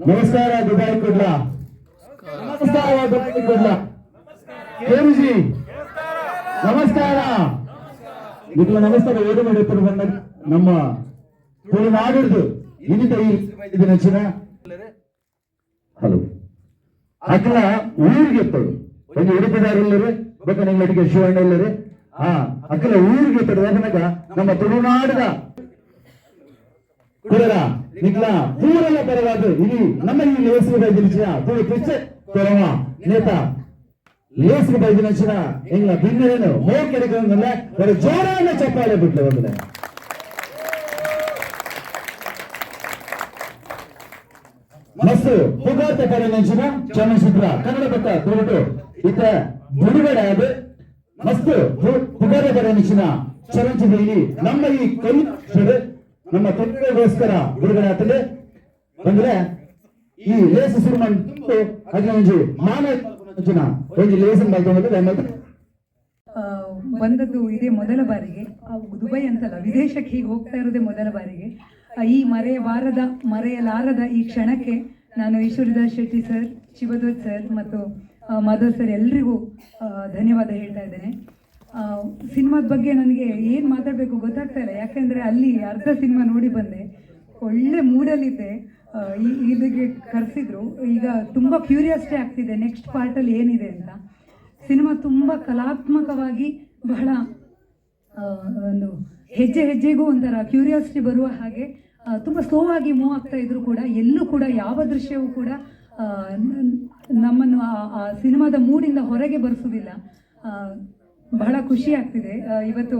ನಮಸ್ಕಾರ, ದುಬಾಯಿ ಕೊಡ್ಲ. ನಮಸ್ಕಾರ, ದುಬಾಯಿ ಕೊಡ್ಲ. ಕೇರುಜಿ. ನಮಸ್ಕಾರ. ನಿಖಿಲ ನಮಸ್ಕಾರ ಏನು ಮಾಡಿರ್ತಾರೆ ಬಂದ ನಮ್ಮ ತುಳುನಾಡಿದ್ದು ಇನ್ನಿತ ಇದು ನಚ್ಚಿನ. ಹಲೋ. ಅಕ್ಕಲ ಊರಿಗೆ ಎತ್ತಳು ಒಂದು ಉಡುಪಿದಾರಲ್ಲರೇ ಬೇಕಾ ನಿಮ್ಮ ಅಡಿಗೆ ಶಿವಣ್ಣ ಇಲ್ಲರಿ? ಹಾ ಅಕ್ಕಲ ಊರಿಗೆ ಎತ್ತಡು ಅದನ್ನಾಗ ನಮ್ಮ ತುಳುನಾಡಿದ ಕುರರ ನಿಕ್ಲ ಪೂರಲ ಪರವಾದ ಇಲ್ಲಿ ನಮ್ಮ ಈ ಲೇಸಿಗೆ ಬೈದಿನ ಪೂರ ಪಿಚ್ಚ ಕೊರವ ನೇತ ಲೇಸಿಗೆ ಬೈದಿನ ಎಂಗ್ಲ ಭಿನ್ನರೇನು? ಮೋ ಕೆಡಕಂಗಲ್ಲ ಬರೀ ಜೋರಾನ ಚಪ್ಪಾಳೆ ಬಿಟ್ಲು ಒಂದ್ರೆ ಮಸ್ತ್ ಪುಗಾರ್ತ ಪರಿಗಣಿಸಿನ ಚಲನಚಿತ್ರ ಕನ್ನಡ ಪಕ್ಕ ತೋಟು ಇತ ಬಿಡುಗಡೆ ಆದ. ಮಸ್ತ್ ಪು- ಪುಗಾರ ಪರಿಗಣಿಸಿನ ಚಲನಚಿತ್ರ ಇಲ್ಲಿ ನಮ್ಮ ಈ ಕನ್ನಡ ನಮ್ಮ ಕನ್ನಡಗೋಸ್ಕರ ಬಿಡುಗಡೆ ಅಂದ್ರೆ ಈ ಲೇಸ್ ಸಿನಿಮಾ ತುಂಬ ಅದ್ರ ಒಂದು ಮಾನವ ಅಂಚಿನ ಒಂಜಿ ಲೇಸನ್ ಮಾಡ್ಕೊಂಡು ಬಂದದ್ದು ಇದೇ ಮೊದಲ ಬಾರಿಗೆ. ದುಬೈ ಅಂತಲ್ಲ ವಿದೇಶಕ್ಕೆ ಹೀಗೆ ಹೋಗ್ತಾ ಇರೋದೇ ಮೊದಲ ಬಾರಿಗೆ. ಈ ಮರೆಯಬಾರದ ಮರೆಯಲಾರದ ಈ ಕ್ಷಣಕ್ಕೆ ನಾನು ಈಶ್ವರದಾಸ್ ಶೆಟ್ಟಿ ಸರ್ ಶಿವಧ್ವಜ್ ಸರ್ ಮತ್ತು ಮಾಧವ್ ಸರ್ ಎಲ್ರಿಗೂ ಧನ್ಯವಾದ ಹೇಳ್ತಾ ಇದ್ದೇನೆ. ಸಿನಿಮಾದ ಬಗ್ಗೆ ನನಗೆ ಏನು ಮಾತಾಡಬೇಕು ಗೊತ್ತಾಗ್ತಾ ಇಲ್ಲ. ಯಾಕೆಂದರೆ ಅಲ್ಲಿ ಅರ್ಧ ಸಿನಿಮಾ ನೋಡಿ ಬಂದೆ. ಒಳ್ಳೆ ಮೂಡಲ್ಲಿದ್ದೆ. ಇದಕ್ಕೆ ಕರೆಸಿದ್ರು. ಈಗ ತುಂಬ ಕ್ಯೂರಿಯಾಸಿಟಿ ಆಗ್ತಿದೆ ನೆಕ್ಸ್ಟ್ ಪಾರ್ಟಲ್ಲಿ ಏನಿದೆ ಅಂತ. ಸಿನಿಮಾ ತುಂಬ ಕಲಾತ್ಮಕವಾಗಿ ಬಹಳ ಒಂದು ಹೆಜ್ಜೆ ಹೆಜ್ಜೆಗೂ ಒಂಥರ ಕ್ಯೂರಿಯಾಸಿಟಿ ಬರುವ ಹಾಗೆ ತುಂಬ ಸ್ಲೋ ಆಗಿ ಮೂವ್ ಆಗ್ತಾ ಇದ್ರು ಕೂಡ. ಎಲ್ಲೂ ಕೂಡ ಯಾವ ದೃಶ್ಯವೂ ಕೂಡ ನಮ್ಮನ್ನು ಆ- ಸಿನಿಮಾದ ಮೂಡಿಂದ ಹೊರಗೆ ಬರೆಸೋದಿಲ್ಲ ಬಹಳ ಖುಷಿ ಆಗ್ತಿದೆ. ಇವತ್ತು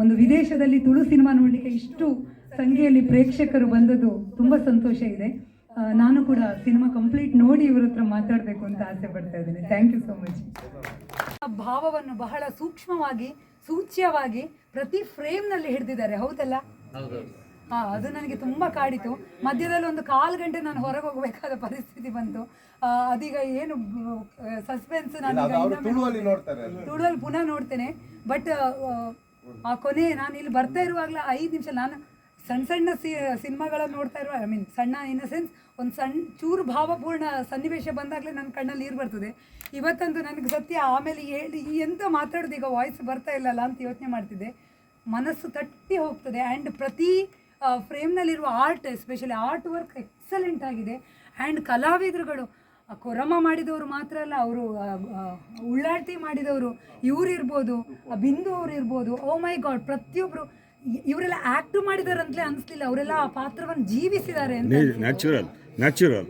ಒಂದು ವಿದೇಶದಲ್ಲಿ ತುಳು ಸಿನಿಮಾ ನೋಡಲಿಕ್ಕೆ ಇಷ್ಟು ಸಂಖ್ಯೆಯಲ್ಲಿ ಪ್ರೇಕ್ಷಕರು ಬಂದದ್ದು ತುಂಬ ಸಂತೋಷ ಇದೆ. ನಾನು ಕೂಡ ಸಿನಿಮಾ ಕಂಪ್ಲೀಟ್ ನೋಡಿ ಇವ್ರ ಹತ್ರ ಮಾತಾಡಬೇಕು ಅಂತ ಆಸೆ ಪಡ್ತಾ ಇದ್ದೀನಿ. ಥ್ಯಾಂಕ್ ಯು ಸೋ ಮಚ್ ಭಾವವನ್ನು ಬಹಳ ಸೂಕ್ಷ್ಮವಾಗಿ, ಸೂಚ್ಯವಾಗಿ ಪ್ರತಿ ಫ್ರೇಮ್ನಲ್ಲಿ ಹಿಡಿದಿದ್ದಾರೆ. ಹೌದಲ್ಲ? ಹಾ ಅದು ನನಗೆ ತುಂಬಾ ಕಾಡಿತು. ಮಧ್ಯದಲ್ಲಿ ಒಂದು ಕಾಲು ಗಂಟೆ ನಾನು ಹೊರಗೆ ಹೋಗಬೇಕಾದ ಪರಿಸ್ಥಿತಿ ಬಂತು. ಅದೀಗ ಏನು ಸಸ್ಪೆನ್ಸ್ ನಾನು ತುಳುವಲ್ಲಿ ಪುನಃ ನೋಡ್ತೇನೆ. ಬಟ್ ಆ ಕೊನೆ ನಾನು ಇಲ್ಲಿ ಬರ್ತಾ ಇರುವಾಗಲೇ ಐದು ನಿಮಿಷ ನಾನು ಸಣ್ಣ ಸಣ್ಣ ಸಿ ಸಿನಿಮಾಗಳನ್ನು ನೋಡ್ತಾ ಇರುವ ಐ ಮೀನ್ ಸಣ್ಣ ಇನ್ ಸೆನ್ಸ್ ಒಂದು ಸಣ್ಣ ಚೂರು ಭಾವಪೂರ್ಣ ಸನ್ನಿವೇಶ ಬಂದಾಗಲೇ ನನ್ನ ಕಣ್ಣಲ್ಲಿ ನೀರು ಬರ್ತದೆ. ಇವತ್ತಂತೂ ನನಗೆ ಸತ್ಯ ಆಮೇಲೆ ಹೇಳಿ ಎಂತ ಮಾತಾಡೋದು ಈಗ ವಾಯ್ಸ್ ಬರ್ತಾ ಇಲ್ಲಲ್ಲ ಅಂತ ಯೋಚನೆ ಮಾಡ್ತಿದ್ದೆ. ಮನಸ್ಸು ತಟ್ಟಿ ಹೋಗ್ತದೆ. ಆ್ಯಂಡ್ ಪ್ರತಿ ಫ್ರೇಮ್ನಲ್ಲಿರುವ art especially art work excellent ಆಗಿದೆ. ಆ್ಯಂಡ್ ಕಲಾವಿದರುಗಳು ಕೊರಮ ಮಾಡಿದವರು ಮಾತ್ರ ಅಲ್ಲ ಅವರು ಉಳ್ಳಾಡ್ತಿ ಮಾಡಿದವರು ಇವ್ರು ಇರ್ಬೋದು ಆ ಬಿಂದು ಅವ್ರು ಇರ್ಬೋದು ಓ ಮೈ ಗಾಡ್ ಪ್ರತಿಯೊಬ್ಬರು ಇವರೆಲ್ಲ ಆ್ಯಕ್ಟ್ ಮಾಡಿದಾರಂತಲೇ ಅನಿಸ್ಲಿಲ್ಲ. ಅವರೆಲ್ಲ ಆ ಪಾತ್ರವನ್ನು ಜೀವಿಸಿದ್ದಾರೆ ಅಂತ ನ್ಯಾಚುರಲ್ ನ್ಯಾಚುರಲ್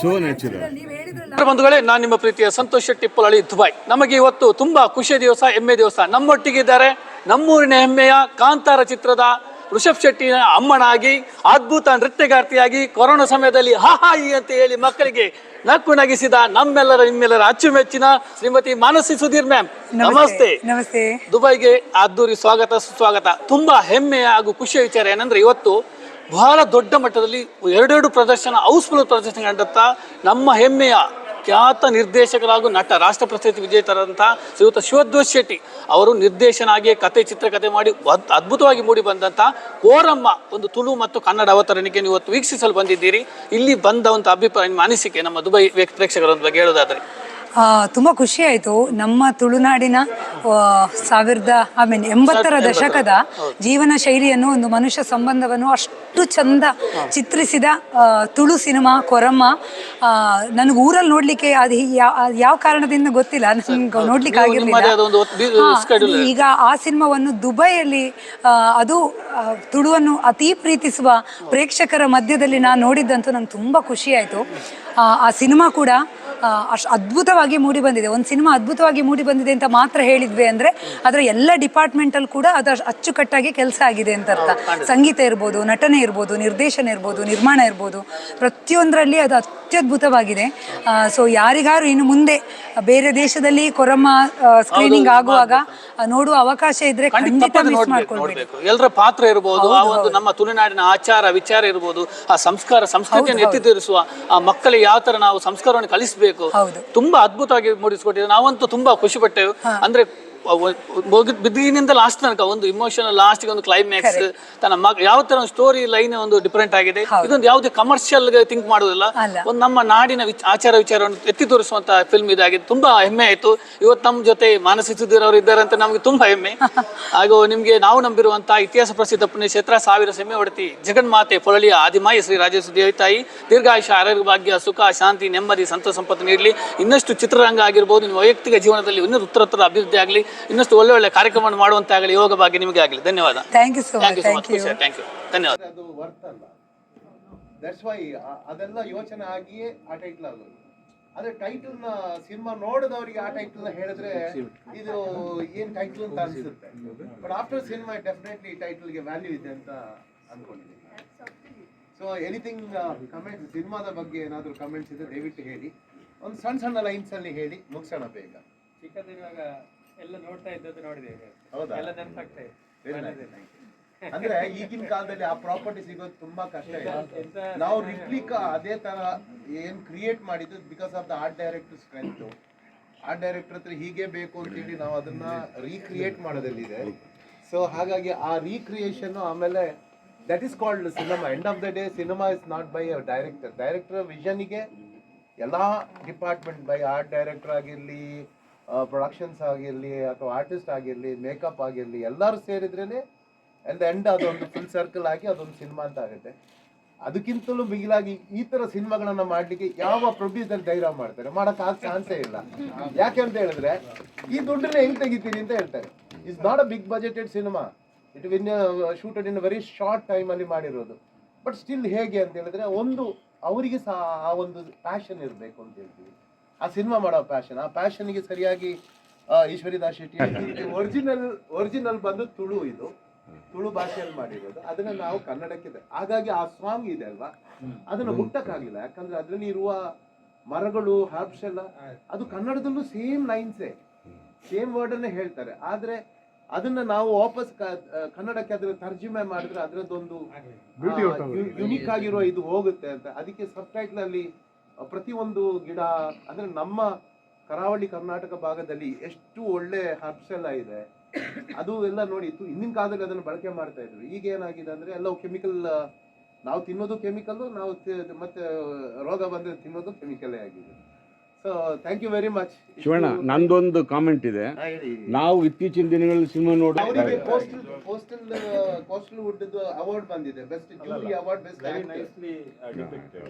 ಸೋ ನ್ಯಾಚುರಲ್ ನೀವು ಹೇಳಿದ್ರಲ್ಲ. ಬಂಧುಗಳೇ ನಾನು ನಿಮ್ಮ ಪ್ರೀತಿಯ ಸಂತೋಷ್ ಶೆಟ್ಟಿ ಪೊಳಳಿ ದುಬೈ ನಮಗೆ ಇವತ್ತು ತುಂಬಾ ಖುಷಿಯ ದಿವಸ ಹೆಮ್ಮೆ ದಿವಸ. ನಮ್ಮೊಟ್ಟಿಗಿದ್ದಾರೆ ನಮ್ಮೂರಿನ ಹೆಮ್ಮೆಯ ಕಾಂತಾರ ಚಿತ್ರದ ಋಷಭ್ ಶೆಟ್ಟಿನ ಅಮ್ಮನಾಗಿ ಅದ್ಭುತ ನೃತ್ಯಗಾರ್ತಿಯಾಗಿ ಕೊರೋನಾ ಸಮಯದಲ್ಲಿ ಹಾ ಹಾ ಈ ಅಂತ ಹೇಳಿ ಮಕ್ಕಳಿಗೆ ನಕ್ಕು ನಗಿಸಿದ ನಮ್ಮೆಲ್ಲರ ನಿಮ್ಮೆಲ್ಲರ ಅಚ್ಚುಮೆಚ್ಚಿನ ಶ್ರೀಮತಿ ಮಾನಸಿ ಸುಧೀರ್ ಮ್ಯಾಮ್ ನಮಸ್ತೆ ನಮಸ್ತೆ. ದುಬೈಗೆ ಅದ್ದೂರಿ ಸ್ವಾಗತ ಸುಸ್ವಾಗತ. ತುಂಬಾ ಹೆಮ್ಮೆಯ ಹಾಗೂ ಖುಷಿಯ ವಿಚಾರ ಏನಂದ್ರೆ ಇವತ್ತು ಬಹಳ ದೊಡ್ಡ ಮಟ್ಟದಲ್ಲಿ ಎರಡೆರಡು ಪ್ರದರ್ಶನ ಹೌಸ್ಫುಲ್ ಪ್ರದರ್ಶನ ಕಂಡಂತ ನಮ್ಮ ಹೆಮ್ಮೆಯ ಖ್ಯಾತ ನಿರ್ದೇಶಕರಾಗೂ ನಟ ರಾಷ್ಟ್ರ ಪ್ರಶಸ್ತಿ ವಿಜೇತರಾದಂಥ ಶ್ರೀಯುತ ಶಿವದ್ವಜ್ ಶೆಟ್ಟಿ ಅವರು ನಿರ್ದೇಶನಾಗಿ ಕತೆ ಚಿತ್ರಕಥೆ ಮಾಡಿ ಅದ್ಭುತವಾಗಿ ಮೂಡಿ ಬಂದಂಥ ಕೋರಮ್ಮ, ಒಂದು ತುಳು ಮತ್ತು ಕನ್ನಡ ಅವತರಣಿಕೆ ನೀವು ಇವತ್ತು ವೀಕ್ಷಿಸಲು ಬಂದಿದ್ದೀರಿ. ಇಲ್ಲಿ ಬಂದಂಥ ಅಭಿಪ್ರಾಯ, ನಿಮ್ಮ ಅನಿಸಿಕೆ, ನಮ್ಮ ದುಬೈ ಪ್ರೇಕ್ಷಕರ ಬಗ್ಗೆ ಹೇಳೋದಾದ್ರೆ. ತುಂಬ ಖುಷಿ ಆಯ್ತು. ನಮ್ಮ ತುಳುನಾಡಿನ ಸಾವಿರದ ಐ ಮೀನ್ ಎಂಬತ್ತರ ದಶಕದ ಜೀವನ ಶೈಲಿಯನ್ನು ಒಂದು ಮನುಷ್ಯ ಸಂಬಂಧವನ್ನು ಅಷ್ಟು ಚಂದ ಚಿತ್ರಿಸಿದ ತುಳು ಸಿನಿಮಾ ಕೊರಮ್ಮ ನನಗೆ ಊರಲ್ಲಿ ನೋಡ್ಲಿಕ್ಕೆ ಅದು ಯಾವ ಕಾರಣದಿಂದ ಗೊತ್ತಿಲ್ಲ. ನನ್ಗೆ ನೋಡ್ಲಿಕ್ಕೆ ಆಗಿರಲಿಲ್ಲ ಈಗ ಆ ಸಿನಿಮಾವನ್ನು ದುಬೈಯಲ್ಲಿ ಅದು ತುಳುವನ್ನು ಅತಿ ಪ್ರೀತಿಸುವ ಪ್ರೇಕ್ಷಕರ ಮಧ್ಯದಲ್ಲಿ ನಾನು ನೋಡಿದ್ದಂತೂ ನಂಗೆ ತುಂಬ ಖುಷಿ ಆಯಿತು. ಆ ಸಿನಿಮಾ ಕೂಡ ಅಷ್ಟು ಅದ್ಭುತವಾಗಿ ಮೂಡಿ ಬಂದಿದೆ. ಒಂದು ಸಿನಿಮಾ ಅದ್ಭುತವಾಗಿ ಮೂಡಿ ಬಂದಿದೆ ಅಂತ ಮಾತ್ರ ಹೇಳಿದ್ವಿ ಅಂದರೆ ಅದರ ಎಲ್ಲ ಡಿಪಾರ್ಟ್ಮೆಂಟಲ್ಲಿ ಕೂಡ ಅದು ಅಚ್ಚುಕಟ್ಟಾಗಿ ಕೆಲಸ ಆಗಿದೆ ಅಂತ ಅರ್ಥ. ಸಂಗೀತ ಇರ್ಬೋದು ನಟನೆ ಇರ್ಬೋದು ನಿರ್ದೇಶನ ಇರ್ಬೋದು ನಿರ್ಮಾಣ ಇರ್ಬೋದು. ಪ್ರತಿಯೊಂದರಲ್ಲಿ ಅದು ಅತ್ಯದ್ಭುತವಾಗಿದೆ. ಸೊ ಯಾರಿಗಾರು ಇನ್ನು ಮುಂದೆ ಬೇರೆ ದೇಶದಲ್ಲಿ ಕೊರಮ್ಮ ಸ್ಕ್ರೀನಿಂಗ್ ಆಗುವಾಗ ನೋಡುವ ಅವಕಾಶ ಇದ್ರೆ ಖಂಡಿತ ಮಿಸ್ ಎಲ್ಲರ ಪಾತ್ರ ಇರಬಹುದು ಆ ಒಂದು ನಮ್ಮ ತುಳುನಾಡಿನ ಆಚಾರ ವಿಚಾರ ಇರಬಹುದು ಆ ಸಂಸ್ಕಾರ ಸಂಸ್ಕೃತಿಯನ್ನು ಎತ್ತಿ ತೀರಿಸುವ ಆ ಮಕ್ಕಳಿಗೆ ಯಾವ ತರ ನಾವು ಸಂಸ್ಕಾರವನ್ನು ಕಲಿಸಬೇಕು. ತುಂಬಾ ಅದ್ಭುತವಾಗಿ ಮೂಡಿಸಿಕೊಟ್ಟಿದ್ದೇವೆ ನಾವಂತೂ ತುಂಬಾ ಖುಷಿ ಪಟ್ಟೆವು ಅಂದ್ರೆ ಬಿದ್ದಿನಿಂದ ಲಾಸ್ಟ್ ತನಕ ಒಂದು ಇಮೋಷನ್ ಲಾಸ್ಟ್ ಒಂದು ಕ್ಲೈಮ್ಯಾಕ್ಸ್ ತನ್ನ ಮಗ ಯಾವ ತರ ಒಂದು ಸ್ಟೋರಿ ಲೈನ್ ಒಂದು ಡಿಫರೆಂಟ್ ಆಗಿದೆ. ಇದೊಂದು ಯಾವುದೇ ಕಮರ್ಷಿಯಲ್ ಥಿಂಕ್ ಮಾಡುದಿಲ್ಲ ಅಲ್ಲ. ಒಂದು ನಮ್ಮ ನಾಡಿನ ಆಚಾರ ವಿಚಾರವನ್ನು ಎತ್ತಿ ತೋರಿಸುವಂತ ಫಿಲ್ಮ್ ಇದಾಗಿದೆ. ತುಂಬಾ ಹೆಮ್ಮೆ ಆಯ್ತು. ಇವತ್ತು ನಮ್ಮ ಜೊತೆ ಮಾನಸ ಸುಧೀರ್ ಅವರು ಇದ್ದಾರೆ ಅಂತ ನಮ್ಗೆ ತುಂಬಾ ಹೆಮ್ಮೆ. ಹಾಗೂ ನಿಮ್ಗೆ ನಾವು ನಂಬಿರುವಂತಹ ಇತಿಹಾಸ ಪ್ರಸಿದ್ಧ ಪುಣ್ಯಕ್ಷೇತ್ರ ಸಾವಿರ ಸೆಮ್ಮೆ ಹೊಡೆತಿ. ಜಗನ್ಮಾತೆ ಪೊಳಲಿಯ ಆದಿಮಾಯಿ ಶ್ರೀ ರಾಜೇಶ್ವರಿ ದೇವಿ ತಾಯಿ ದೀರ್ಘಾಯುಷ ಆರೋಗ್ಯ ಭಾಗ್ಯ ಸುಖ ಶಾಂತಿ ನೆಮ್ಮದಿ ಸಂತೋಷ ಸಂಪತ್ತು ನೀಡಲಿ. ಇನ್ನಷ್ಟು ಚಿತ್ರರಂಗ ಆಗಿರ್ಬೋದು. ನಿಮ್ಮ ವೈಯಕ್ತಿಕ ಜೀವನದಲ್ಲಿ ಇನ್ನೂ ಉತ್ತರ ಅಭಿವೃದ್ಧಿ ಆಗಲಿ. ಇನ್ನಷ್ಟು ಒಳ್ಳೆ ಒಳ್ಳೆ ಕಾರ್ಯಕ್ರಮ ಮಾಡುವಂತೆ ಆಗಲಿ ಯೋಗ ಭಾಗ್ಯ ನಿಮಗೆ ಆಗಲಿ. ಧನ್ಯವಾದ. Thank you so thank much you so much thank you thank you ಧನ್ಯವಾದ. ಅದು ವರ್ತ್ ಅಲ್ಲ. ದಟ್ಸ್ ವೈ ಅದೆಲ್ಲ ಯೋಚನೆ ಆಗಿಯೇ ಆ ಟೈಟ್ಲ್ ಆಗೋದು ಆದ್ರೆ ಟೈಟಲ್ನ ಸಿನಿಮಾ ನೋಡಿದವರಿಗೆ ಆ ಟೈಟಲ್ನ ಹೇಳಿದ್ರೆ ಇದು ಏನ್ ಟೈಟಲ್ ಅಂತ ಅನ್ಸುತ್ತೆ. ಬಟ್ ಆಫ್ಟರ್ ಸಿನಿಮಾ ಡೆಫಿನೆಟ್ಲಿ ಟೈಟಲ್ಗೆ ವ್ಯಾಲ್ಯೂ ಇದೆ ಅಂತ ಅನ್ಕೊಂಡಿದ್ದೀನಿ ಸೊ ಎನಿಥಿಂಗ್ ಕಮೆಂಟ್ಸ್ ಸಿನಿಮಾದ ಬಗ್ಗೆ ಏನಾದ್ರು ಕಮೆಂಟ್ಸ್ ಇದ್ರೆ ದಯವಿಟ್ಟು ಹೇಳಿ. ಒಂದು ಸಣ್ಣ ಸಣ್ಣ ಲೈನ್ಸ್ ಅಲ್ಲಿ ಹೇಳಿ ಮುಗಿಸೋಣ ಬೇಗ. ಚಿಕ್ಕದಿರುವಾಗ ಎಲ್ಲ ನೋಡ್ತಾ ಇದ್ದದ್ದು ನೋಡಿದ್ದೇವೆ ಹೌದಾ? ಎಲ್ಲ ನೆನಪಾಗ್ತಾ ಇದೆ. ಅಂದ್ರೆ ಈಗಿನ ಕಾಲದಲ್ಲಿ ಆ ಪ್ರಾಪರ್ಟಿ ಸಿಗೋದು ತುಂಬಾ ಕಷ್ಟ ಇದೆ. ನಾವು ರಿಪ್ಲಿಕಾ ಅದೇ ತರ ಏನ್ ಕ್ರಿಯೇಟ್ ಮಾಡಿದ್ದು because of the art director strength art director ಹತ್ರ ಹೀಗೆ ಬೇಕು ಅಂತೇಳಿ ನಾವು ಅದನ್ನ ರೀಕ್ರಿಯೇಟ್ ಮಾಡೋದಲ್ಲಿದೆ. ಸೊ ಹಾಗಾಗಿ ಆ ರೀಕ್ರಿಯೇಷನ್ ಆಮೇಲೆ that is called cinema end of the day cinema is not by a director director ವಿಷನ್ಗೆ ಎಲ್ಲ ಡಿಪಾರ್ಟ್ಮೆಂಟ್ ಬೈ ಆರ್ಟ್ ಡೈರೆಕ್ಟರ್ ಆಗಿರಲಿ ಪ್ರೊಡಕ್ಷನ್ಸ್ ಆಗಿರಲಿ ಅಥವಾ ಆರ್ಟಿಸ್ಟ್ ಆಗಿರಲಿ ಮೇಕಪ್ ಆಗಿರಲಿ, ಎಲ್ಲರೂ ಸೇರಿದ್ರೇನೆ ಅಂಡ್ ಎಂಡ್ ಅದೊಂದು ಫುಲ್ ಸರ್ಕಲ್ ಆಗಿ ಅದೊಂದು ಸಿನಿಮಾ ಅಂತ ಆಗುತ್ತೆ. ಅದಕ್ಕಿಂತಲೂ ಮಿಗಿಲಾಗಿ ಈ ತರ ಸಿನಿಮಾಗಳನ್ನ ಮಾಡ್ಲಿಕ್ಕೆ ಯಾವ ಪ್ರೊಡ್ಯೂಸರ್ ಧೈರ್ಯ ಮಾಡ್ತಾರೆ? ಮಾಡಕ್ ಆಗ ಚಾನ್ಸೇ ಇಲ್ಲ. ಯಾಕೆ ಅಂತ ಹೇಳಿದ್ರೆ, ಈ ದುಡ್ಡನ್ನ ಹೆಂಗ್ ತೆಗಿತೀರಿ ಅಂತ ಹೇಳ್ತಾರೆ. It's not a big budgeted cinema it win shooted in very short time ಅಲ್ಲಿ ಮಾಡಿರೋದು. ಬಟ್ ಸ್ಟಿಲ್ ಹೇಗೆ ಅಂತ ಹೇಳಿದ್ರೆ, ಒಂದು, ಅವರಿಗೆ ಸಹ ಆ ಒಂದು ಪ್ಯಾಷನ್ ಇರಬೇಕು ಅಂತ ಹೇಳ್ತೀವಿ. ಆ ಸಿನಿಮಾ ಮಾಡೋ ಪ್ಯಾಷನ್ ಆ ಪ್ಯಾಷನ್ಗೆ ಸರಿಯಾಗಿ ಈಶ್ವರಿ ದಾಸ್ ಶೆಟ್ಟಿ ಒರಿಜಿನಲ್ ಒರಿಜಿನಲ್ ಬಂದು ತುಳು ಇದು. ತುಳು ಭಾಷೆಯಲ್ಲಿ ಮಾಡಿರೋದು. ಅದನ್ನ ನಾವು ಕನ್ನಡಕ್ಕೆ ಹಾಗಾಗಿ ಆ ಸಾಂಗ್ ಇದೆ ಅಲ್ವಾ? ಅದನ್ನ ಹುಟ್ಟಕ್ಕಾಗಿಲ್ಲ ಯಾಕಂದ್ರೆ ಅದರಲ್ಲಿ ಇರುವ ಮರಗಳು ಹರ್ಬ್ಸ್ ಎಲ್ಲ ಅದು ಕನ್ನಡದಲ್ಲೂ ಸೇಮ್ ಲೈನ್ಸೇ ಸೇಮ್ ವರ್ಡ್ ಅನ್ನೇ ಹೇಳ್ತಾರೆ. ಆದ್ರೆ ಅದನ್ನ ನಾವು ವಾಪಸ್ ಕನ್ನಡಕ್ಕೆ ಅದ್ರ ತರ್ಜುಮೆ ಮಾಡಿದ್ರೆ ಅದರದ್ದೊಂದು ಯುನಿಕ್ ಆಗಿರೋ ಇದು ಹೋಗುತ್ತೆ ಅಂತ. ಅದಕ್ಕೆ ಸಬ್ ಟೈಟ್ಲ್ ಅಲ್ಲಿ ಪ್ರತಿಯೊಂದು ಗಿಡ, ಅಂದ್ರೆ ನಮ್ಮ ಕರಾವಳಿ ಕರ್ನಾಟಕ ಭಾಗದಲ್ಲಿ ಎಷ್ಟು ಒಳ್ಳೆ ಹರ್ಬ್ಸ್ ಎಲ್ಲ ಇದೆ, ಅದು ಎಲ್ಲ ನೋಡಿ ತು- ಹಿಂದಿನ ಕಾಲದಲ್ಲಿ ಅದನ್ನು ಬಳಕೆ ಮಾಡ್ತಾ ಇದ್ರು. ಈಗ ಏನಾಗಿದೆ ಅಂದ್ರೆ ಎಲ್ಲವು ಕೆಮಿಕಲ್, ನಾವು ತಿನ್ನೋದು ಕೆಮಿಕಲ್ ನಾವು ಮತ್ತೆ ರೋಗ ಬಂದ್ರೆ ತಿನ್ನೋದು ಕೆಮಿಕಲೇ ಆಗಿದೆ. So thank you very much Shivanna ನಂದೊಂದು ಕಾಮೆಂಟ್ ಇದೆ. ನಾವು ಇತ್ತೀಚಿನ ದಿನಗಳಲ್ಲಿ ಸಿನಿಮಾ ನೋಡಿ ಅವರಿಗೆ postal coastal coastal wood award ಬಂದಿದೆ. ಬೆಸ್ಟ್ ಜೂರಿ ಅವಾರ್ಡ್ ಬೆಸ್ಟ್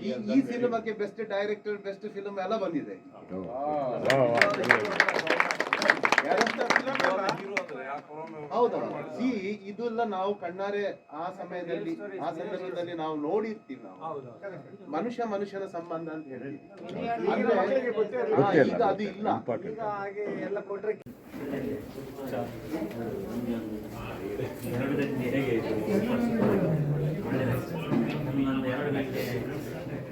ಈ ಈ ಸಿನಿಮಾಕ್ಕೆ ಬೆಸ್ಟ್ ಡೈರೆಕ್ಟರ್ ಬೆಸ್ಟ್ ಫಿಲ್ಮ್ ಎಲ್ಲ ಬಂದಿದೆ. ಹೌದಾ? ಸಿ ಇದೆಲ್ಲ ನಾವು ಕಣ್ಣಾರೆ ಆ ಸಮಯದಲ್ಲಿ ಆ ಸಂದರ್ಭದಲ್ಲಿ ನಾವು ನೋಡಿರ್ತೀವಿ ನಾವು. ಮನುಷ್ಯ ಮನುಷ್ಯನ ಸಂಬಂಧ ಅಂತ ಹೇಳಿ ಅದು ಇಲ್ಲ. ನಮಗೊಂದು ಎರಡು ಗಂಟೆ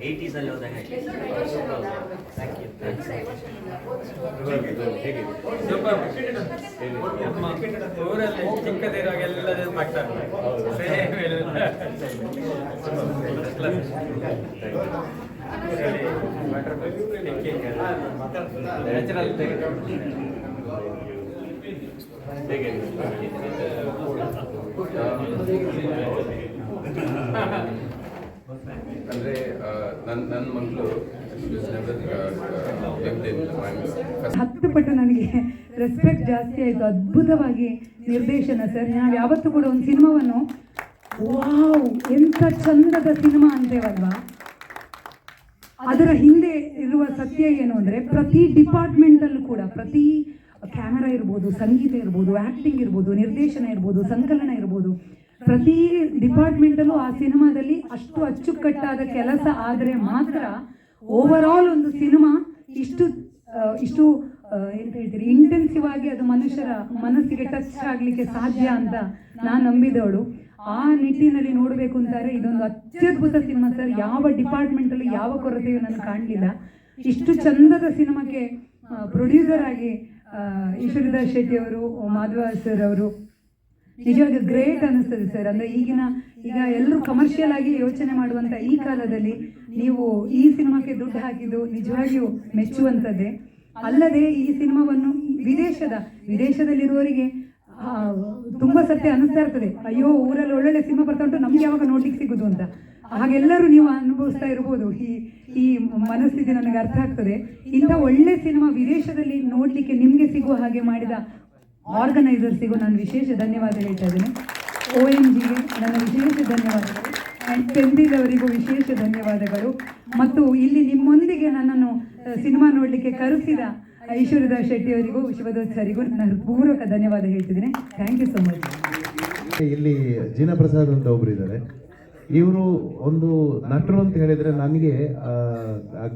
ಏಯ್ಟೀಸಲ್ಲಿ ಹೋದಾಗ ಊರಲ್ಲಿ ಚಿಕ್ಕದಿರುವಾಗ ಎಲ್ಲ ನೆನಪಾಗ್ತಾರೆ ನ್ಯಾಚುರಲ್ ಅಂದ್ರೆ ನನ್ನ ನನ್ ನನ್ನ ಮಗಳು ಹತ್ತು ಪಟ್ಟು ನನಗೆ ರೆಸ್ಪೆಕ್ಟ್ ಜಾಸ್ತಿ ಆಯಿತು. ಅದ್ಭುತವಾಗಿ ನಿರ್ದೇಶನ ಸರ್ ನಾವು ಯಾವತ್ತೂ ಕೂಡ ಒಂದು ಸಿನಿಮಾವನ್ನು ವಾವ್ ಎಂಥ ಚಂದದ ಸಿನಿಮಾ ಅಂತೇವಲ್ವಾ? ಅದರ ಹಿಂದೆ ಇರುವ ಸತ್ಯ ಏನು ಅಂದರೆ ಪ್ರತಿ ಡಿಪಾರ್ಟ್ಮೆಂಟಲ್ಲೂ ಕೂಡ, ಪ್ರತಿ ಕ್ಯಾಮರಾ ಇರ್ಬೋದು, ಸಂಗೀತ ಇರ್ಬೋದು ಆ್ಯಕ್ಟಿಂಗ್ ಇರ್ಬೋದು, ನಿರ್ದೇಶನ ಇರ್ಬೋದು, ಸಂಕಲನ ಇರ್ಬೋದು, ಪ್ರತಿ ಡಿಪಾರ್ಟ್ಮೆಂಟಲ್ಲೂ ಆ ಸಿನಿಮಾದಲ್ಲಿ ಅಷ್ಟು ಅಚ್ಚುಕಟ್ಟಾದ ಕೆಲಸ ಆದರೆ ಮಾತ್ರ ಓವರ್ ಆಲ್ ಒಂದು ಸಿನಿಮಾ ಇಷ್ಟು ಇಷ್ಟು ಏನು ಹೇಳ್ತೀರಿ ಇಂಟೆನ್ಸಿವ್ ಆಗಿ ಅದು ಮನುಷ್ಯರ ಮನಸ್ಸಿಗೆ ಟಚ್ ಆಗಲಿಕ್ಕೆ ಸಾಧ್ಯ ಅಂತ ನಾನು ನಂಬಿದವಳು. ಆ ನಿಟ್ಟಿನಲ್ಲಿ ನೋಡಬೇಕು ಅಂತಾರೆ, ಇದೊಂದು ಅತ್ಯದ್ಭುತ ಸಿನಿಮಾ ಸರ್ ಯಾವ ಡಿಪಾರ್ಟ್ಮೆಂಟಲ್ಲಿ ಯಾವ ಕೊರತೆಯೂ ನಾನು ಕಾಣಲಿಲ್ಲ. ಇಷ್ಟು ಚಂದದ ಸಿನಿಮಾಕ್ಕೆ ಪ್ರೊಡ್ಯೂಸರ್ ಆಗಿ ಈಶ್ವರಿದಾಸ್ ಶೆಟ್ಟಿ ಅವರು ಮಾಧವ ಸರ್ ಅವರು ನಿಜವಾಗಿ ಗ್ರೇಟ್ ಅನಿಸ್ತದೆ ಸರ್ ಅಂದ್ರೆ ಈಗಿನ ಈಗ ಎಲ್ಲರೂ ಕಮರ್ಷಿಯಲ್ ಆಗಿ ಯೋಚನೆ ಮಾಡುವಂತ ಈ ಕಾಲದಲ್ಲಿ ನೀವು ಈ ಸಿನಿಮಾಕ್ಕೆ ದುಡ್ಡು ಹಾಕಿದ್ದು ನಿಜವಾಗಿಯೂ ಮೆಚ್ಚುವಂಥದ್ದೇ ಅಲ್ಲದೆ ಈ ಸಿನಿಮಾವನ್ನು ವಿದೇಶದ, ವಿದೇಶದಲ್ಲಿರುವವರಿಗೆ ತುಂಬಾ ಸತ್ಯ ಅನಿಸ್ತಾ ಇರ್ತದೆ. ಅಯ್ಯೋ, ಊರಲ್ಲಿ ಒಳ್ಳೊಳ್ಳೆ ಸಿನಿಮಾ ಬರ್ತಾ ಉಂಟು, ನಮ್ಗೆ ಯಾವಾಗ ನೋಡ್ಲಿಕ್ಕೆ ಸಿಗುದು ಅಂತ. ಹಾಗೆಲ್ಲರೂ ನೀವು ಅನುಭವಿಸ್ತಾ ಇರ್ಬೋದು. ಈ ಈ ಮನಸ್ಥಿತಿ ನನಗೆ ಅರ್ಥ ಆಗ್ತದೆ. ಇಂಥ ಒಳ್ಳೆ ಸಿನಿಮಾ ವಿದೇಶದಲ್ಲಿ ನೋಡ್ಲಿಕ್ಕೆ ನಿಮ್ಗೆ ಸಿಗುವ ಹಾಗೆ ಮಾಡಿದ ಆರ್ಗನೈಸರ್ಸಿಗೂ ನಾನು ವಿಶೇಷ ಧನ್ಯವಾದ ಹೇಳ್ತಾ ಇದ್ದೀನಿ. ಒ ಎನ್ ಜಿಗೆ ನನ್ನ ವಿಶೇಷ ಧನ್ಯವಾದಗಳು. ಆ್ಯಂಡ್ ಪೆಂದಿಲ್ ಅವರಿಗೂ ವಿಶೇಷ ಧನ್ಯವಾದಗಳು. ಮತ್ತು ಇಲ್ಲಿ ನಿಮ್ಮೊಂದಿಗೆ ನನ್ನನ್ನು ಸಿನಿಮಾ ನೋಡಲಿಕ್ಕೆ ಕರೆಸಿದ ಐಶ್ವರ್ಯದಾಸ್ ಶೆಟ್ಟಿ ಅವರಿಗೂ, ಶಿವದತ್ ಸರಿಗೂ ನನ್ನ ಪೂರ್ವಕ ಧನ್ಯವಾದ ಹೇಳ್ತಿದ್ದೀನಿ. ಥ್ಯಾಂಕ್ ಯು ಸೊ ಮಚ್ ಇಲ್ಲಿ ಜಿನಪ್ರಸಾದ್ ಅಂತ ಒಬ್ರು ಇದ್ದಾರೆ. ಇವರು ಒಂದು ನಟರು ಅಂತ ಹೇಳಿದ್ರೆ ನನಗೆ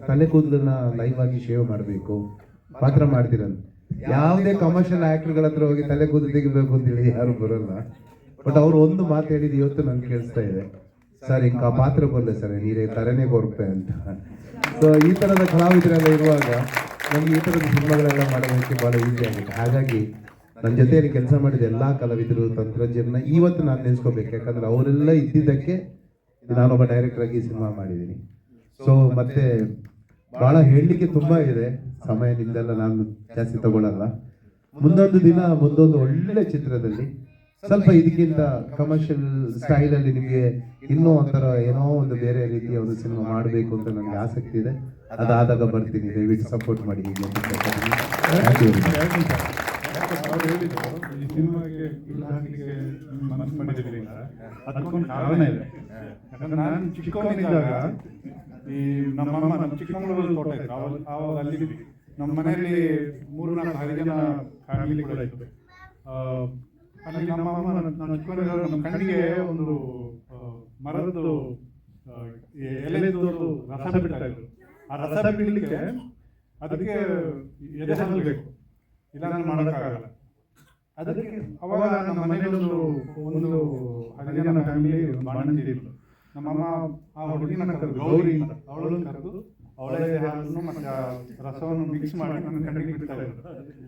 ತಲೆ ಕೂದಲನ್ನ ಲೈವ್ ಆಗಿ ಶೇವ್ ಮಾಡಬೇಕು, ಪಾತ್ರ ಮಾಡ್ತೀರಂತ ಯಾವುದೇ ಕಮರ್ಷಿಯಲ್ ಆಕ್ಟರ್ಗಳ ಹತ್ರ ಹೋಗಿ ತಲೆ ಕೂದಲು ತೆಗಿಬೇಕು ಅಂತೇಳಿ ಯಾರು ಬರಲ್ಲ. ಬಟ್ ಅವ್ರು ಒಂದು ಮಾತು ಹೇಳಿದ್ದು ಇವತ್ತು ನನ್ಗೆ ಕೇಳಿಸ್ತಾ ಇದೆ. ಸರ್, ಇಂಕ ಪಾತ್ರ ಬರಲ್ಲ ಸರ್, ನೀರೇ ತರನೇ ಕೊರಪೆ ಅಂತ. ಸೊ ಈ ತರದ ಕಲಾವಿದರೆಲ್ಲ ಇರುವಾಗ ನಮ್ಗೆ ಈ ತರದ ಸಿನಿಮಾಗಳೆಲ್ಲ ಮಾಡೋದಕ್ಕೆ ಬಹಳ ಈಸಿ ಆಗುತ್ತೆ ಹಾಗಾಗಿ ನನ್ನ ಜೊತೆಯಲ್ಲಿ ಕೆಲಸ ಮಾಡಿದ ಎಲ್ಲಾ ಕಲಾವಿದರು, ತಂತ್ರಜ್ಞರನ್ನ ಇವತ್ತು ನಾನು ನೆನೆಸ್ಕೋಬೇಕು. ಯಾಕಂದ್ರೆ ಅವರೆಲ್ಲ ಇದ್ದಿದ್ದಕ್ಕೆ ನಾನೊಬ್ಬ ಡೈರೆಕ್ಟರ್ ಆಗಿ ಸಿನಿಮಾ ಮಾಡಿದ್ದೀನಿ. ಸೊ ಮತ್ತೆ ಬಹಳ ಹೇಳಲಿಕ್ಕೆ ತುಂಬಾ ಇದೆ. ಸಮಯ ನಿಮ್ದೆಲ್ಲ ನಾನು ಜಾಸ್ತಿ ತಗೊಳಲ್ಲ. ಮುಂದೊಂದು ದಿನ, ಮುಂದೊಂದು ಒಳ್ಳೆ ಚಿತ್ರದಲ್ಲಿ. ಸ್ವಲ್ಪ ಇದಕ್ಕಿಂತ ಕಮರ್ಷಿಯಲ್ ಸ್ಟೈಲ್ ಅಲ್ಲಿ ನಿಮಗೆ ಇನ್ನೂ ಒಂಥರ ಏನೋ ಒಂದು ಬೇರೆ ರೀತಿಯ ಒಂದು ಸಿನಿಮಾ ಮಾಡಬೇಕು ಅಂತ ನನಗೆ ಆಸಕ್ತಿ ಇದೆ. ಅದಾದಾಗ ಬರ್ತೀನಿ. ದಯವಿಟ್ಟು ಸಪೋರ್ಟ್ ಮಾಡಿ ಹೀಗೆ ಈ ಕಾರಣ ಇದೆ. ನಾನು ಚಿಕ್ಕವನಿದ್ದಾಗ ಈ ನಮ್ಮಮ್ಮ ನಮ್ಮ ಚಿಕ್ಕಮಗಳೂರಲ್ಲಿ ತೋಟ ಇತ್ತು. ಅವಾಗ ಆವಾಗ ಅಲ್ಲಿದ್ವಿ ನಮ್ಮ ಮನೆಯಲ್ಲಿ ಮೂರು ನಾಲ್ಕು ಹರಿಜನ ಫ್ಯಾಮಿಲಿ ಕೂಡ ಇತ್ತು. ಅಲ್ಲಿ ನಮ್ಮಮ್ಮ ನನ್ನ ಚಿಕ್ಕಮಗಳೂರು ನಮ್ಮ ಕಣ್ಣಿಗೆ ಒಂದು ಮರದ್ದು ಎಲೆದು ರಸ ಬಿಡ್ತಾ ಆ ರಸ ಬಿಡಲಿಕ್ಕೆ ಅದಕ್ಕೆ ಎದೆ ಬೇಕು. ಇಲ್ಲ ನಾನು ಮಾಡೋಕ್ಕಾಗಲ್ಲ. ಅದಕ್ಕೆ ಅವಾಗ ನಮ್ಮ ಮನೆಯಲ್ಲಿ ಒಂದು ಒಂದು ಜನ ಫ್ಯಾಮಿಲಿ ಇತ್ತು ನಮ್ಮಮ್ಮ ಆ ಹುಡುಗಿನ ಕರೆದು ಗೌರಿ ಅವಳನ್ನು ಕರೆದು ಅವಳೇ ಹಾಲನ್ನು ಮತ್ತೆ ರಸವನ್ನು ಮಿಕ್ಸ್ ಮಾಡಿ ನನ್ನ ಕಣ್ಣಿಗೆ ಬಿಡ್ತಾ ಇದ್ರು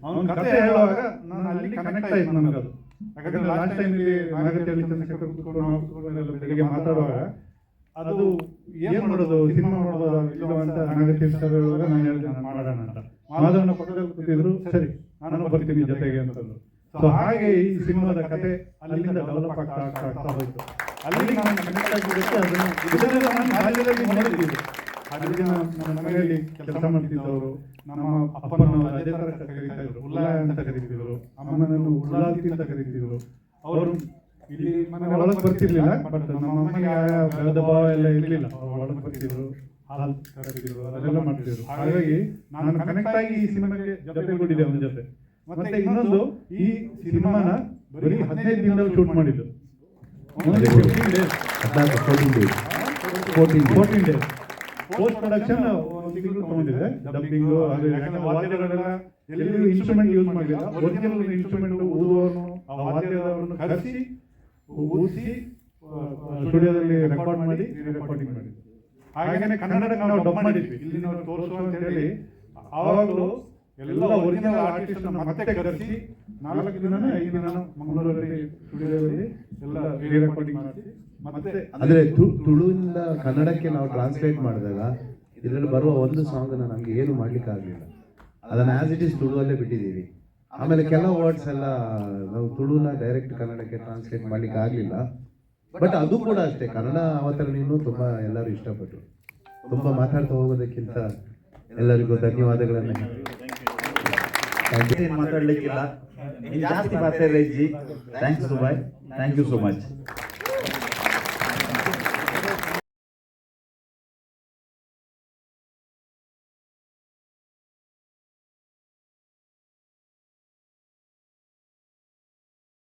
ಅವನ ಕತೆ ಹೇಳುವಾಗ ನಾನು ಅಲ್ಲಿ ಕನೆಕ್ಟ್ ಆಯ್ತು ನನಗದು. ಯಾಕಂದ್ರೆ ಲಾಸ್ಟ್ ಟೈಮ್ ನಾಗತಿಯಲ್ಲಿ ಚಂದ್ರಶೇಖರ್ ಕೂತ್ಕೊಂಡು ನಾವು ಕೂತ್ಕೊಂಡೆಲ್ಲ ಬೆಳಿಗ್ಗೆ ಮಾತಾಡುವಾಗ ಅದು ಏನ್ ಮಾಡೋದು ಸಿನಿಮಾ ಮಾಡೋದು ಇಲ್ಲ ಅಂತ ನಾಗತಿ ಸರ್ ಹೇಳುವಾಗ ನಾನು ಹೇಳಿದೆ ನಾನು ಮಾಡೋಣ ಅಂತ. ಮಾಧವನ ಪಕ್ಕದಲ್ಲಿ ಕೂತಿದ್ರು ಸರಿ ನಾನು ಬರ್ತೀನಿ ಜೊತೆಗೆ ಅಂತಂದ್ರು ಸೊ ಹಾಗೆ ಈ ಸಿನಿಮಾದ ಕತೆ ಅಲ್ಲಿಂದ ಡೆವಲಪ್ ಆಗ್ತಾ ಆಗ್ತಾ ಆಗ್ತಾ ಹೋಯ್ತು. ಅಲ್ಲಿ ನಾನು ಆಗಿದ್ದಕ್ಕೆ ಅದನ್ನು ಇದನ್ನೆಲ್ಲ ನಾನು ಬಾಲ್ಯದಲ್ಲಿ ನೋಡಿದ್ದೀನಿ ಅದಕ್ಕೆ ನಮ್ಮ ಮನೆಯಲ್ಲಿ ಕೆಲಸ ಮಾಡ್ತಿದ್ದವರು, ನಮ್ಮ ಅಪ್ಪನವರು ಅದೇ ತರ ಕರೀತಾ ಇದ್ರು ಉಲ್ಲಾಯ ಅಂತ ಕರೀತಿದ್ರು ಅಮ್ಮನನ್ನು ಉಳ್ಳಾಲ್ತಿ ಅಂತ ಕರೀತಿದ್ರು ಅವರು ಇಲ್ಲಿ ಮನೆ ಒಳಗೆ ಬರ್ತಿರ್ಲಿಲ್ಲ ಬಟ್ ನಮ್ಮ ಅಮ್ಮನಿಗೆ ಆಯಾ ಭೇದ ಭಾವ ಎಲ್ಲ ಇರಲಿಲ್ಲ. ಒಳಗೆ ಬರ್ತಿದ್ರು, ಹಾಲು ಕರೀತಿದ್ರು ಅದೆಲ್ಲ ಮಾಡ್ತಿದ್ರು. ಹಾಗಾಗಿ ನಾನು ಕನೆಕ್ಟ್ ಆಗಿ ಈ ಸಿನಿಮಾಗೆ ಜೊತೆಗೂಡಿದೆ ಅವನ ಜೊತೆ. ಮತ್ತೆ ಇನ್ನೊಂದು ಈ ಸಿನಿಮಾನ ಬರೀ ಹದಿನೈದು ದಿನದಲ್ಲಿ ಶೂಟ್ ಮಾಡಿದ್ದು. Only 15 days. ಹದಿನಾಲ್ಕು fourteen days fourteen fourteen 14 days post production ಒಂದು ತಿಂಗಳು ತಗೊಂಡಿದೆ ಡಬ್ಬಿಂಗ್ ಅದು ಯಾಕಂದ್ರೆ ವಾದ್ಯಗಳೆಲ್ಲ ಎಲ್ಲೂ ಇನ್ಸ್ಟ್ರೂಮೆಂಟ್ ಯೂಸ್ ಮಾಡಲಿಲ್ಲ ಒರಿಜಿನಲ್ ಇನ್ಸ್ಟ್ರೂಮೆಂಟ್ ಊದುವವನು ಆ ವಾದ್ಯದವರನ್ನು ಕರೆಸಿ ಊದಿಸಿ ಸ್ಟುಡಿಯೋದಲ್ಲಿ ರೆಕಾರ್ಡ್ ಮಾಡಿ ರೆಕಾರ್ಡಿಂಗ್ ಮಾಡಿದ್ವಿ ಹಾಗೇನೆ ಕನ್ನಡಕ್ಕೆ ನಾವು ಡಬ್ ಮಾಡಿದ್ವಿ ಇಲ್ಲಿ ನಾವು ತೋರಿಸುವ ಅಂತ ಹೇಳಿ ಆವಾಗಲೂ ಎಲ್ಲ ಒರಿಜಿನಲ್ ಆರ್ಟಿಸ್ಟ್ ಮತ್ತೆ ಕರೆಸಿ ನಾಲ್ಕು ದಿನನೇ ಐದು ದಿನ ಮಂಗಳೂರಲ್ಲಿ ಸ್ಟುಡಿಯೋದಲ್ಲಿ ಎಲ್ಲ ರೆಕಾರ್ಡಿಂಗ್ ಮಾಡಿ ಮತ್ತೆ ಅಂದ್ರೆ ತು- ತುಳುವಿಂದ ಕನ್ನಡಕ್ಕೆ ನಾವು ಟ್ರಾನ್ಸ್ಲೇಟ್ ಮಾಡಿದಾಗ ಇದರಲ್ಲಿ ಬರುವ ಒಂದು ಸಾಂಗ್ ನಮ್ಗೆ ಏನು ಮಾಡ್ಲಿಕ್ಕೆ ಆಗ್ಲಿಲ್ಲ. ಅದನ್ನ ಆಸ್ ಇಟ್ ಇಸ್ ತುಳುವಲ್ಲೇ ಬಿಟ್ಟಿದ್ದೀವಿ. ಆಮೇಲೆ ಕೆಲವು ವರ್ಡ್ಸ್ ಎಲ್ಲ ನಾವು ತುಳುನ ಡೈರೆಕ್ಟ್ ಕನ್ನಡಕ್ಕೆ ಟ್ರಾನ್ಸ್ಲೇಟ್ ಮಾಡ್ಲಿಕ್ಕೆ ಆಗ್ಲಿಲ್ಲ. ಬಟ್ ಅದು ಕೂಡ ಅಷ್ಟೇ ಕನ್ನಡ ಅವತರಣಿನೂ ತುಂಬಾ ಎಲ್ಲರೂ ಇಷ್ಟಪಟ್ಟರು. ತುಂಬಾ ಮಾತಾಡ್ತಾ ಹೋಗೋದಕ್ಕಿಂತ ಎಲ್ಲರಿಗೂ ಧನ್ಯವಾದಗಳನ್ನು ಮಾತಾಡ್ಲಿಕ್ಕಿಲ್ಲ ಇನ್ನು ಜಾಸ್ತಿ ಮಾತಾಡ್ರಿ ji thanks Dubai thank you so much